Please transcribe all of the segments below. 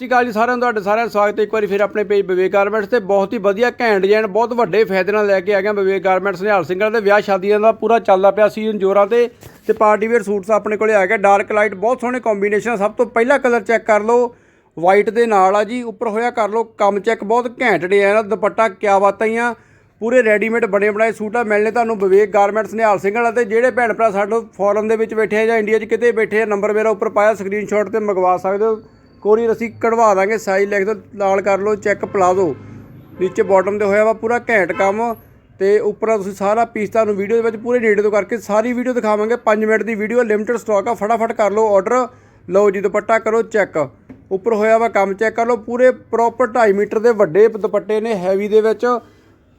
ਸਤਿ ਸ਼੍ਰੀ ਅਕਾਲ ਜੀ ਸਾਰਿਆਂ ਨੂੰ, ਤੁਹਾਡੇ ਸਾਰਿਆਂ ਦਾ ਸਵਾਗਤ ਹੈ। ਇੱਕ ਵਾਰੀ ਫਿਰ ਆਪਣੇ ਪੇਜ ਵਿਵੇਕ ਗਾਰਮੈਂਟਸ ਤੇ ਬਹੁਤ ਹੀ ਵਧੀਆ ਘੈਂਟ ਡਿਜ਼ਾਈਨ ਬਹੁਤ ਵੱਡੇ ਫਾਇਦੇ ਨਾਲ ਲੈ ਕੇ ਆ ਗਿਆ ਵਿਵੇਕ ਗਾਰਮੈਂਟਸ ਨਿਹਾਲ ਸਿੰਘਾਂ ਦੇ। ਵਿਆਹ ਸ਼ਾਦੀਆਂ ਦਾ ਪੂਰਾ ਚੱਲਦਾ ਪਿਆ ਸੀਜ਼ਨ ਜੋਰਾਂ ਤੇ ਤੇ ਪਾਰਟੀ ਵੇਅਰ ਸੂਟਸ ਆਪਣੇ ਕੋਲੇ ਆ ਗਿਆ ਡਾਰਕ ਲਾਈਟ, ਬਹੁਤ ਸੋਹਣੇ ਕੰਬੀਨੇਸ਼ਨ ਸਭ ਤੋਂ ਪਹਿਲਾ ਕਲਰ ਚੈੱਕ ਕਰ ਲਓ। ਵਾਈਟ ਦੇ ਨਾਲ ਆ ਜੀ, ਉੱਪਰ ਹੋਇਆ ਕਰ ਲਓ ਕੰਮ ਚੈੱਕ ਬਹੁਤ ਘੈਂਟ ਡਿਜ਼ਾਈਨ ਆ ਦੁਪੱਟਾ ਕਿਆ ਬਾਤਾਂ ਹੀ ਆ। ਪੂਰੇ ਰੈਡੀਮੇਡ ਬਣੇ ਬਣਾਏ ਸੂਟ ਆ। ਮਿਲਨੇ ਤੁਹਾਨੂੰ ਵਿਵੇਕ ਗਾਰਮੈਂਟਸ ਨਿਹਾਲ ਸਿੰਘਾਂ ਵਾਲਾ ਤੇ ਜਿਹੜੇ ਭੈਣ ਭਰਾ ਸਾਡੇ ਫੋਰਨ ਦੇ ਵਿੱਚ ਬੈਠੇ ਆ ਜਾਂ ਇੰਡੀਆ 'ਚ ਕਿਤੇ ਬੈਠੇ ਆ ਨੰਬਰ ਮੇਰਾ ਉੱਪਰ ਪਾਇਆ ਸਕਰੀਨਸ਼ਾਟ ਤੇ ਮੰਗਵਾ ਸਕਦੇ ਹੋ। ਕੋਰੀਅਰ ਅਸੀਂ ਕਢਵਾ ਦਾਂਗੇ ਸਾਈਜ਼ ਲਿਖ ਦਿਓ ਲਾਲ ਕਰ ਲਓ ਚੈੱਕ ਪਲਾਜ਼ੋ ਨੀਚੇ ਬਾਟਮ ਤੇ ਹੋਇਆ ਵਾ ਪੂਰਾ ਘੈਂਟ ਕੰਮ ਤੇ ਉੱਪਰ ਤੁਸੀਂ ਸਾਰਾ ਪੀਸ ਤੁਹਾਨੂੰ ਵੀਡੀਓ ਦੇ ਵਿੱਚ ਪੂਰੇ ਨੇੜੇ ਤੋਂ ਕਰਕੇ ਸਾਰੀ ਵੀਡੀਓ ਦਿਖਾਵਾਂਗੇ। 5 ਮਿੰਟ ਦੀ ਵੀਡੀਓ ਲਿਮਟਿਡ ਸਟਾਕ ਆ, ਫਟਾਫਟ ਕਰ ਲਓ ਆਰਡਰ ਲਓ ਜੀ, ਦੁਪੱਟਾ ਕਰੋ ਚੈੱਕ ਉੱਪਰ ਹੋਇਆ ਵਾ ਕੰਮ ਚੈੱਕ ਕਰ ਲਓ, ਪੂਰੇ ਪ੍ਰੋਪਰ 2.5 ਮੀਟਰ ਦੇ ਵੱਡੇ ਦੁਪੱਟੇ ਨੇ ਹੈਵੀ ਦੇ ਵਿੱਚ।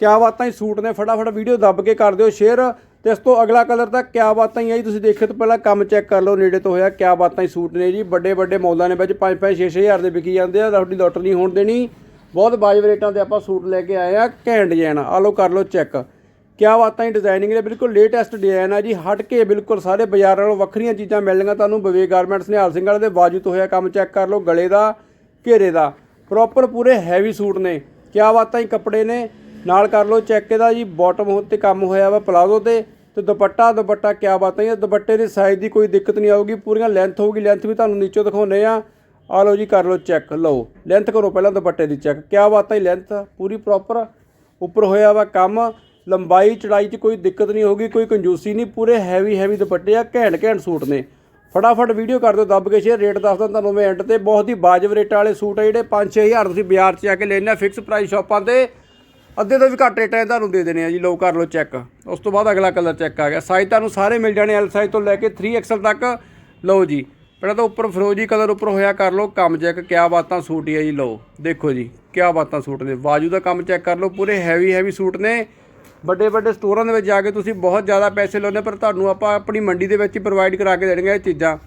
ਕਿਆ ਬਾਤਾਂ ਹੀ ਸੂਟ ਨੇ, ਫਟਾਫਟ ਵੀਡੀਓ ਦੱਬ ਕੇ ਕਰ ਦਿਓ ਸ਼ੇਅਰ ਤੇ ਇਸ ਤੋਂ ਅਗਲਾ ਕਲਰ ਤਾਂ ਕਿਆ ਬਾਤਾਂ ਹੀ ਆ ਜੀ, ਤੁਸੀਂ ਦੇਖੋ ਤਾਂ ਪਹਿਲਾਂ ਕੰਮ ਚੈੱਕ ਕਰ ਲਓ, ਨੇੜੇ ਤੋਂ ਹੋਇਆ ਕਿਆ ਬਾਤਾਂ ਹੀ ਸੂਟ ਨੇ ਜੀ। ਵੱਡੇ ਵੱਡੇ ਮੌਲਾਂ ਨੇ ਵਿੱਚ 5 5 6 ਹਜ਼ਾਰ ਦੇ ਵਿਕੀ ਜਾਂਦੇ ਆ, ਤੁਹਾਡੀ ਲੋਟ ਨਹੀਂ ਹੋਣ ਦੇਣੀ। ਬਹੁਤ ਵਾਜਬ ਰੇਟਾਂ ਤੇ ਆਪਾਂ ਸੂਟ ਲੈ ਕੇ ਆਏ ਆ, ਘੈਂਟ ਡਿਜ਼ਾਈਨ ਆ ਲਓ, ਕਰ ਲਓ ਚੈੱਕ ਕਿਆ ਬਾਤਾਂ ਹੀ ਡਿਜ਼ਾਈਨਿੰਗ ਦੇ ਬਿਲਕੁਲ ਲੇਟੈਸਟ ਡਿਜ਼ਾਈਨ ਆ ਜੀ। ਹਟ ਕੇ ਬਿਲਕੁਲ ਸਾਰੇ ਬਾਜ਼ਾਰਾਂ ਨਾਲੋਂ ਵੱਖਰੀਆਂ ਚੀਜ਼ਾਂ ਮਿਲਣਗੀਆਂ ਤੁਹਾਨੂੰ। ਵਿਵੇਕ ਗਾਰਮੈਂਟਸ ਨਿਹਾਲ ਸਿੰਘ ਵਾਲੇ ਦੇ ਬਾਜੂ ਤੋਂ ਹੋਇਆ ਕੰਮ ਚੈੱਕ ਕਰ ਲਓ, ਗਲੇ ਦਾ, ਘੇਰੇ ਦਾ। ਪ੍ਰੋਪਰ ਪੂਰੇ ਹੈਵੀ ਸੂਟ ਨੇ। ਕਿਆ ਬਾਤਾਂ ਹੀ ਕੱਪੜੇ ਨੇ। ਨਾਲ ਕਰ ਲਓ ਚੈੱਕ ਇਹਦਾ ਜੀ ਬਾਟਮ ਤੇ ਕੰਮ ਹੋਇਆ ਵਾ ਪਲਾਜ਼ੋ ਤੇ ਤੇ ਦੁਪੱਟਾ ਦੁਪੱਟਾ ਕਿਆ ਬਾਤਾਂ ਹੀ ਦੁਪੱਟੇ ਦੀ ਸਾਈਜ਼ ਦੀ ਕੋਈ ਦਿੱਕਤ ਨਹੀਂ ਆਊਗੀ, ਪੂਰੀਆਂ ਲੈਂਥ ਹੋਊਗੀ ਲੈਂਥ ਵੀ ਤੁਹਾਨੂੰ ਨੀਚੋਂ ਦਿਖਾਉਨੇ ਆ ਆ ਲਓ ਜੀ, ਕਰ ਲਓ ਚੈੱਕ, ਲਓ ਲੈਂਥ ਕਰੋ ਪਹਿਲਾਂ ਦੁਪੱਟੇ ਦੀ ਚੈੱਕ, ਕਿਆ ਬਾਤਾਂ ਹੀ ਲੈਂਥ ਪੂਰੀ ਪ੍ਰੋਪਰ ਉੱਪਰ ਹੋਇਆ ਵਾ ਕੰਮ, ਲੰਬਾਈ, ਚੜਾਈ 'ਚ ਕੋਈ ਦਿੱਕਤ ਨਹੀਂ ਹੋਗੀ ਕੋਈ ਕੰਜੂਸੀ ਨਹੀਂ, ਪੂਰੇ ਹੈਵੀ ਹੈਵੀ ਦੁਪੱਟੇ ਆ, ਘੈਂਟ ਘੈਂਟ ਸੂਟ ਨੇ। ਫਟਾਫਟ ਵੀਡੀਓ ਕਰ ਦਿਓ, ਦੱਬ ਕੇ ਸ਼ੇਅਰ ਰੇਟ ਦੱਸਦਾ ਤੁਹਾਨੂੰ ਮੈਂ ਐਂਡ ਤੇ, ਬਹੁਤ ਹੀ ਬਾਜਬ ਰੇਟਾਂ ਵਾਲੇ ਸੂਟ ਆ ਜਿਹੜੇ 5-6000 ਤੁਸੀਂ ਬਾਜ਼ਾਰ 'ਚ ਜਾ ਕੇ ਲੈਣੇ ਆ ਫਿਕਸ ਪ੍ਰਾਈਸ ਸ਼ਾਪਾਂ ਤੇ ਅੱਧੇ ਤੋਂ ਵੀ ਘੱਟ ਰੇਟਾਂ 'ਚ ਤੁਹਾਨੂੰ ਦੇ ਦੇਣੇ ਆ ਜੀ, ਲਓ ਕਰ ਲਓ ਚੈੱਕ ਉਸ ਤੋਂ ਬਾਅਦ ਅਗਲਾ ਕਲਰ ਚੈੱਕ ਆ ਗਿਆ। ਸਾਈਜ਼ ਤੁਹਾਨੂੰ ਸਾਰੇ ਮਿਲ ਜਾਣੇ ਐਲ ਸਾਈਜ਼ ਤੋਂ ਲੈ ਕੇ 3XL ਤੱਕ। ਲਓ ਜੀ, ਪਹਿਲਾਂ ਤਾਂ ਉੱਪਰ ਫਰੋਜੀ ਕਲਰ ਉੱਪਰ ਹੋਇਆ, ਕਰ ਲਓ ਕੰਮ ਚੈੱਕ ਕਿਆ ਬਾਤਾਂ ਸੂਟ ਹੀ ਆ ਜੀ, ਲਓ, ਦੇਖੋ ਜੀ, ਕਿਆ ਬਾਤਾਂ ਸੂਟ ਨੇ। ਬਾਜੂ ਦਾ ਕੰਮ ਚੈੱਕ ਕਰ ਲਓ, ਪੂਰੇ ਹੈਵੀ ਹੈਵੀ ਸੂਟ ਨੇ। ਵੱਡੇ ਵੱਡੇ ਸਟੋਰਾਂ ਦੇ ਵਿੱਚ ਜਾ ਕੇ ਤੁਸੀਂ ਬਹੁਤ ਜ਼ਿਆਦਾ ਪੈਸੇ ਲਾਉਂਦੇ ਪਰ ਤੁਹਾਨੂੰ ਆਪਾਂ ਆਪਣੀ ਮੰਡੀ ਦੇ ਵਿੱਚ ਹੀ ਪ੍ਰੋਵਾਈਡ ਕਰਾ ਕੇ ਦੇਣਗੇ ਇਹ ਚੀਜ਼ਾਂ।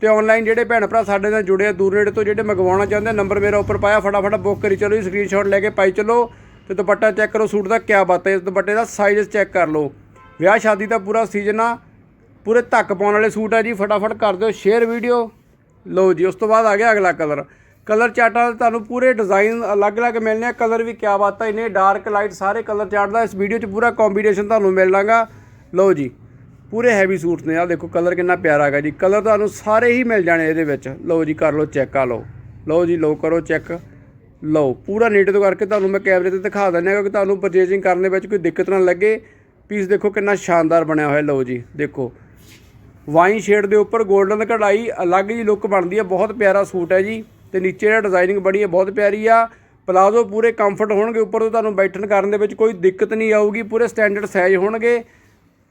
ਤੇ ਆਨਲਾਈਨ ਜਿਹੜੇ ਭੈਣ ਭਰਾ ਸਾਡੇ ਨਾਲ ਜੁੜੇ ਆ, ਦੂਰ ਨੇੜੇ ਤੋਂ ਜਿਹੜੇ ਮੰਗਵਾਉਣਾ ਚਾਹੁੰਦੇ ਨੰਬਰ ਮੇਰਾ ਉੱਪਰ ਪਾਇਆ, ਫਟਾਫਟ ਬੁੱਕ ਕਰੀ ਚਲੋ ਜੀ ਸਕਰੀਨਸ਼ਾਟ ਲੈ ਕੇ ਪਾਈ ਚਲੋ। ਤੇ ਦੁਪੱਟਾ ਚੈੱਕ ਕਰੋ, ਸੂਟ ਦਾ ਕਿਆ ਬਾਤ ਹੈ, ਇਸ ਦੁਪੱਟੇ ਦਾ ਸਾਈਜ਼ ਚੈੱਕ ਕਰ ਲਓ। ਵਿਆਹ ਸ਼ਾਦੀ ਦਾ ਪੂਰਾ ਸੀਜ਼ਨ ਆ, ਪੂਰੇ ਧੱਕ ਪਾਉਣ ਵਾਲੇ ਸੂਟ ਆ ਜੀ, ਫਟਾਫਟ ਕਰ ਦਿਓ ਸ਼ੇਅਰ ਵੀਡੀਓ ਲਓ ਜੀ, ਉਸ ਤੋਂ ਬਾਅਦ ਆ ਗਿਆ ਅਗਲਾ ਕਲਰ ਕਲਰ ਚਾਰਟਾਂ ਦੇ ਤੁਹਾਨੂੰ ਪੂਰੇ ਡਿਜ਼ਾਈਨ ਅਲੱਗ-ਅਲੱਗ ਮਿਲਨੇ ਆ ਕਲਰ ਵੀ ਕਿਆ ਬਾਤ ਆ ਇਹਨੇ ਡਾਰਕ ਲਾਈਟ ਸਾਰੇ ਕਲਰ ਚਾਰਟ ਦਾ, ਇਸ ਵੀਡੀਓ 'ਚ ਪੂਰਾ ਕੰਬੀਨੇਸ਼ਨ ਤੁਹਾਨੂੰ ਮਿਲਣਾਗਾ ਲਓ ਜੀ, ਪੂਰੇ ਹੈਵੀ ਸੂਟਸ ਨੇ ਆ ਦੇਖੋ ਕਲਰ ਕਿੰਨਾ ਪਿਆਰਾ ਹੈਗਾ ਜੀ। ਕਲਰ ਤੁਹਾਨੂੰ ਸਾਰੇ ਹੀ ਮਿਲ ਜਾਣੇ ਇਹਦੇ ਵਿੱਚ। ਲਓ ਜੀ, ਕਰ ਲਓ ਚੈੱਕ ਆ ਲਓ। ਲਓ ਜੀ, ਲਓ ਕਰੋ ਚੈੱਕ ਲਓ, ਪੂਰਾ ਨੇੜੇ ਤੋਂ ਕਰਕੇ ਤੁਹਾਨੂੰ ਮੈਂ ਕੈਮਰੇ ਤੇ ਦਿਖਾ ਦਿੰਦਾ ਕਿਉਂਕਿ ਤੁਹਾਨੂੰ ਪਰਚੇਜ਼ਿੰਗ ਕਰਨ ਦੇ ਵਿੱਚ ਕੋਈ ਦਿੱਕਤ ਨਾ ਲੱਗੇ। ਪੀਸ ਦੇਖੋ ਕਿੰਨਾ ਸ਼ਾਨਦਾਰ ਬਣਿਆ ਹੋਇਆ, ਲਓ ਜੀ, ਦੇਖੋ। ਵਾਈਨ ਸ਼ੇਡ ਦੇ ਉੱਪਰ 골ਡਨ ਕਢਾਈ, ਅਲੱਗ ਜੀ ਲੁੱਕ ਬਣਦੀ ਹੈ, ਬਹੁਤ ਪਿਆਰਾ ਸੂਟ ਹੈ ਜੀ। ਤੇ ਨੀਚੇ ਜਿਹੜਾ ਡਿਜ਼ਾਈਨਿੰਗ ਬੜੀ ਹੈ, ਬਹੁਤ ਪਿਆਰੀ ਆ। ਪਲਾਜ਼ੋ ਪੂਰੇ ਕੰਫਰਟ ਹੋਣਗੇ, ਉੱਪਰ ਤੋਂ ਤੁਹਾਨੂੰ ਬੈਠਣ ਕਰਨ ਦੇ ਵਿੱਚ ਕੋਈ ਦਿੱਕਤ ਨਹੀਂ ਆਊਗੀ, ਪੂਰੇ ਸਟੈਂਡਰਡ ਸਾਈਜ਼ ਹੋਣਗੇ।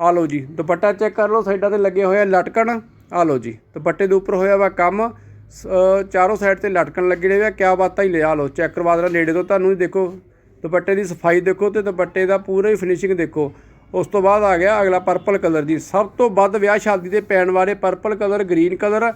ਆ ਲਓ ਜੀ, ਦੁਪੱਟਾ ਚੈੱਕ ਕਰ ਲਓ, ਸਾਈਡਾਂ ਤੇ ਲੱਗੇ ਹੋਏ ਆ ਲਟਕਣ। ਆ ਲਓ ਜੀ, ਦੁਪੱਟੇ ਦੇ ਉੱਪਰ ਹੋਇਆ ਵਾ ਕੰਮ। ਚਾਰੋਂ ਸਾਈਡ ਤੇ ਲਟਕਣ ਲੱਗੇ ਨੇ ਵਾ ਕਿਆ ਬਾਤਾਂ ਹੀ ਲਿਆ ਲਓ ਚੈੱਕ ਕਰਵਾ ਦੇਣਾ ਨੇੜੇ ਤੋਂ, ਤੁਹਾਨੂੰ ਦੇਖੋ, ਦੁਪੱਟੇ ਦੀ ਸਫ਼ਾਈ ਦੇਖੋ ਤੇ ਦੁਪੱਟੇ ਦਾ ਪੂਰਾ ਹੀ ਫਿਨਿਸ਼ਿੰਗ ਦੇਖੋ। ਉਸ ਤੋਂ ਬਾਅਦ ਆ ਗਿਆ ਅਗਲਾ ਪਰਪਲ ਕਲਰ ਜੀ ਸਭ ਤੋਂ ਵੱਧ ਵਿਆਹ ਸ਼ਾਦੀ ਤੇ ਪੈਣ ਵਾਲੇ ਪਰਪਲ ਕਲਰ ਗ੍ਰੀਨ ਕਲਰ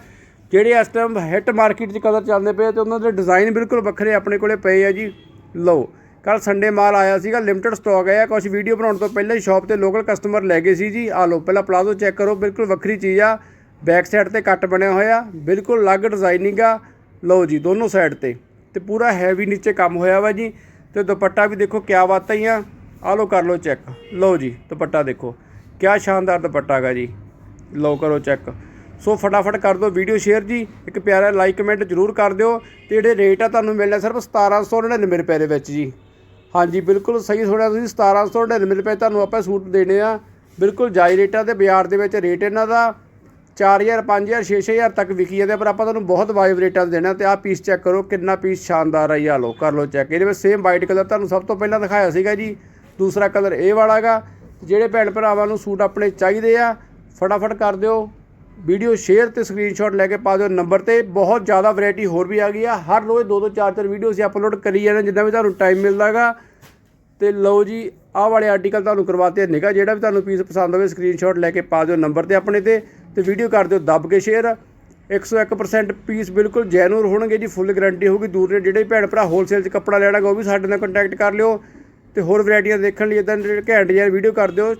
ਜਿਹੜੇ ਇਸ ਟਾਈਮ ਹਿੱਟ ਮਾਰਕੀਟ 'ਚ ਕਲਰ ਚੱਲਦੇ ਪਏ ਤੇ ਉਹਨਾਂ ਦੇ ਡਿਜ਼ਾਈਨ ਬਿਲਕੁਲ ਵੱਖਰੇ ਆਪਣੇ ਕੋਲੇ ਪਏ ਆ ਜੀ। ਲਓ ਕੱਲ ਸੰਡੇ ਮਾਲ ਆਇਆ ਸੀਗਾ ਲਿਮਟਿਡ ਸਟਾਕ ਆਇਆ ਕੁਝ ਵੀਡੀਓ ਬਣਾਉਣ ਤੋਂ ਪਹਿਲਾਂ ਹੀ ਸ਼ਾਪ ਤੇ ਲੋਕਲ ਕਸਟਮਰ ਲੈ ਗਏ ਸੀ ਜੀ। ਆ ਲਓ, ਪਹਿਲਾਂ ਪਲਾਜ਼ੋ ਚੈੱਕ ਕਰੋ, ਬਿਲਕੁਲ ਵੱਖਰੀ ਚੀਜ਼ ਆ। ਬੈਕ ਸਾਈਡ ਤੇ ਕੱਟ ਬਣਿਆ ਹੋਇਆ, ਬਿਲਕੁਲ ਅਲੱਗ ਡਿਜ਼ਾਈਨਿੰਗ ਆ। ਲਓ ਜੀ, ਦੋਨੋਂ ਸਾਈਡ ਤੇ। ਤੇ ਪੂਰਾ ਹੈਵੀ ਨੀਚੇ ਕੰਮ ਹੋਇਆ ਵਾ ਜੀ। ਤੇ ਦੁਪੱਟਾ ਵੀ ਦੇਖੋ ਕਿਆ ਬਾਤਾਂ ਹੀ ਆ। ਆ ਲਓ, ਕਰ ਲਓ ਚੈੱਕ ਲਓ ਜੀ, ਦੁਪੱਟਾ ਦੇਖੋ। ਕਿਆ ਸ਼ਾਨਦਾਰ ਦੁਪੱਟਾ ਹੈਗਾ ਜੀ। ਲਓ, ਕਰੋ ਚੈੱਕ ਸੋ ਫਟਾਫਟ ਕਰ ਦਿਓ ਵੀਡੀਓ ਸ਼ੇਅਰ ਜੀ। ਇੱਕ ਪਿਆਰਾ ਲਾਈਕ ਕਮੈਂਟ ਜਰੂਰ ਕਰ ਦਿਓ। ਤੇ ਜਿਹੜੇ ਰੇਟ ਆ ਤੁਹਾਨੂੰ ਮਿਲਣਾ ਸਿਰਫ 1799 ਰੁਪਏ ਦੇ ਵਿੱਚ ਜੀ। ਹਾਂਜੀ, ਬਿਲਕੁਲ ਸਹੀ ਸੁਣਿਆ ਤੁਸੀਂ 1799 ਰੁਪਏ ਤੁਹਾਨੂੰ ਆਪਾਂ ਸੂਟ ਦੇਣੇ ਆ। ਬਿਲਕੁਲ ਜਾਇਜ਼ ਰੇਟਾਂ ਤੇ ਬਾਜ਼ਾਰ ਦੇ ਵਿੱਚ ਰੇਟ ਇਹਨਾਂ ਦਾ। 4000 5000 6000 ਤੱਕ ਵਿਕੀ ਜਾਂਦੇ ਆ, ਪਰ ਆਪਾਂ ਤੁਹਾਨੂੰ ਬਹੁਤ ਵਾਈਬ ਰੇਟਾਂ ਤੇ ਦੇਣਾ ਤੇ ਆਹ ਪੀਸ ਚੈੱਕ ਕਰੋ ਕਿੰਨਾ ਪੀਸ ਸ਼ਾਨਦਾਰ ਆਈ ਆ ਲਓ ਕਰ ਲਓ ਚੈੱਕ ਇਹਦੇ ਵਿੱਚ ਸੇਮ ਵਾਈਟ ਕਲਰ ਤੁਹਾਨੂੰ ਸਭ ਤੋਂ ਪਹਿਲਾਂ ਦਿਖਾਇਆ ਸੀਗਾ ਜੀ ਦੂਸਰਾ ਕਲਰ ਇਹ ਵਾਲਾਗਾ ਜਿਹੜੇ ਭੈਣ ਭਰਾਵਾਂ ਨੂੰ ਸੂਟ ਆਪਣੇ ਚਾਹੀਦੇ ਆ ਫਟਾਫਟ ਕਰ ਦਿਓ। ਵੀਡੀਓ ਸ਼ੇਅਰ ਤੇ ਸਕਰੀਨਸ਼ਾਟ ਲੈ ਕੇ ਪਾ ਦਿਓ ਨੰਬਰ ਤੇ। ਬਹੁਤ ਜ਼ਿਆਦਾ ਵੈਰਾਈਟੀ ਹੋਰ ਵੀ ਆ ਗਈ ਆ। ਹਰ ਰੋਜ਼ ਦੋ ਦੋ ਚਾਰ ਚਾਰ ਵੀਡੀਓ ਅਸੀਂ ਅਪਲੋਡ ਕਰੀ ਜਾਂਦੇ ਜਿੰਨਾ ਵੀ ਤੁਹਾਨੂੰ ਟਾਈਮ ਮਿਲਦਾਗਾ ਤੇ ਲਓ ਜੀ ਆਹ ਵਾਲੇ ਆਰਟੀਕਲ ਤੁਹਾਨੂੰ ਕਰਵਾਤੇ ਨਿਕਾ ਜਿਹੜਾ ਵੀ ਤੁਹਾਨੂੰ ਪੀਸ ਪਸੰਦ ਹੋਵੇ ਸਕਰੀਨਸ਼ਾਟ ਲੈ ਕੇ ਪਾ ਦਿਓ ਨੰਬਰ ਤੇ ਆਪਣੇ ਤੇ। ਤੇ ਵੀਡੀਓ ਕਰ ਦਿਓ, ਦੱਬ ਕੇ ਸ਼ੇਅਰ 101% ਪੀਸ ਬਿਲਕੁਲ ਜੈਨੂਰ ਹੋਣਗੇ ਜੀ ਫੁੱਲ ਗਾਰੰਟੀ ਹੋਊਗੀ। ਦੂਰ ਦੇ ਜਿਹੜੇ ਭੈਣ ਭਰਾ ਹੋਲਸੇਲ 'ਚ ਕੱਪੜਾ ਲੈਣਾ ਗਾ ਉਹ ਵੀ ਸਾਡੇ ਨਾਲ ਕੰਟੈਕਟ ਕਰ ਲਿਓ। ਤੇ ਹੋਰ ਵੈਰਾਈਟੀਆਂ ਦੇਖਣ ਲਈ ਇਦਾਂ ਘੈਂਟ ਜਿਹੇ ਵੀਡੀਓ ਕਰ ਦਿਓ।